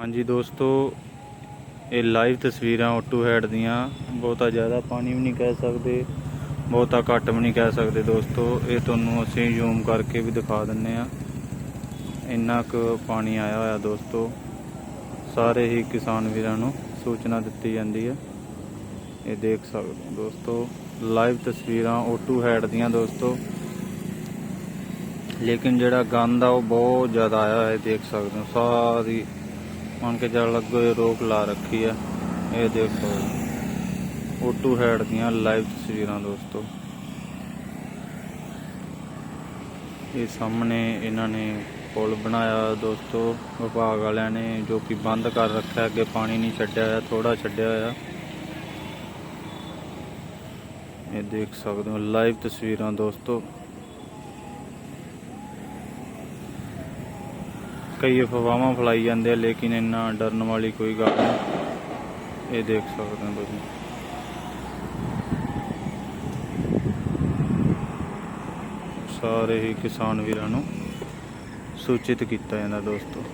ਹਾਂਜੀ ਦੋਸਤੋ, ਇਹ ਲਾਈਵ ਤਸਵੀਰਾਂ ਓਟੂ ਹੈਡ ਦੀਆਂ। ਬਹੁਤਾ ਜ਼ਿਆਦਾ ਪਾਣੀ ਵੀ ਨਹੀਂ ਕਹਿ ਸਕਦੇ, ਬਹੁਤਾ ਘੱਟ ਵੀ ਨਹੀਂ ਕਹਿ ਸਕਦੇ ਦੋਸਤੋ। ਇਹ ਤੁਹਾਨੂੰ ਅਸੀਂ ਜ਼ੂਮ ਕਰਕੇ ਵੀ ਦਿਖਾ ਦਿੰਨੇ ਆ। ਇੰਨਾ ਕੁ ਪਾਣੀ ਆਇਆ ਹੋਇਆ ਦੋਸਤੋ। ਸਾਰੇ ਹੀ ਕਿਸਾਨ ਵੀਰਾਂ ਨੂੰ ਸੂਚਨਾ ਦਿੱਤੀ ਜਾਂਦੀ ਹੈ। ਇਹ ਦੇਖ ਸਕਦੇ ਹੋ ਦੋਸਤੋ ਲਾਈਵ ਤਸਵੀਰਾਂ ਓਟੂ ਹੈਡ ਦੀਆਂ ਦੋਸਤੋ। ਲੇਕਿਨ ਜਿਹੜਾ ਗੰਦ ਆ ਉਹ ਬਹੁਤ ਜ਼ਿਆਦਾ ਆਇਆ ਹੈ ਦੇਖ ਸਕਦੇ ਹੋ। ਸਾਰੀ ਮੰਨ ਕੇ ਚੱਲ ਲੱਗੋ ਰੋਕ ਲਾ ਰੱਖੀ ਆ। ਇਹ ਦੇਖੋ ਓਟੂ ਹੈਡ ਦੀਆਂ ਲਾਈਵ ਤਸਵੀਰਾਂ ਦੋਸਤੋ। ਇਹ ਸਾਹਮਣੇ ਇਹਨਾਂ ਨੇ ਪੁਲ ਬਣਾਇਆ ਦੋਸਤੋ। ਵਿਭਾਗ ਵਾਲਿਆਂ ਨੇ ਜੋ ਕਿ ਬੰਦ ਕਰ ਰੱਖਿਆ, ਅੱਗੇ ਪਾਣੀ ਨਹੀਂ ਛੱਡਿਆ ਹੋਇਆ ਥੋੜਾ ਛੱਡਿਆ ਹੋਇਆ। ਇਹ ਦੇਖ ਸਕਦੇ ਹੋ ਲਾਈਵ ਤਸਵੀਰਾਂ ਦੋਸਤੋ। ਕਈ ਅਫਵਾਹਾਂ ਫੈਲਾਈ ਜਾਂਦੇ ਆ, ਲੇਕਿਨ ਇੰਨਾ ਡਰਨ ਵਾਲੀ ਕੋਈ ਗੱਲ ਨਹੀਂ। ਇਹ ਦੇਖ ਸਕਦੇ ਹੋ ਤੁਸੀਂ। ਸਾਰੇ ਹੀ ਕਿਸਾਨ ਵੀਰਾਂ ਨੂੰ ਸੂਚਿਤ ਕੀਤਾ ਜਾਂਦਾ ਦੋਸਤੋ।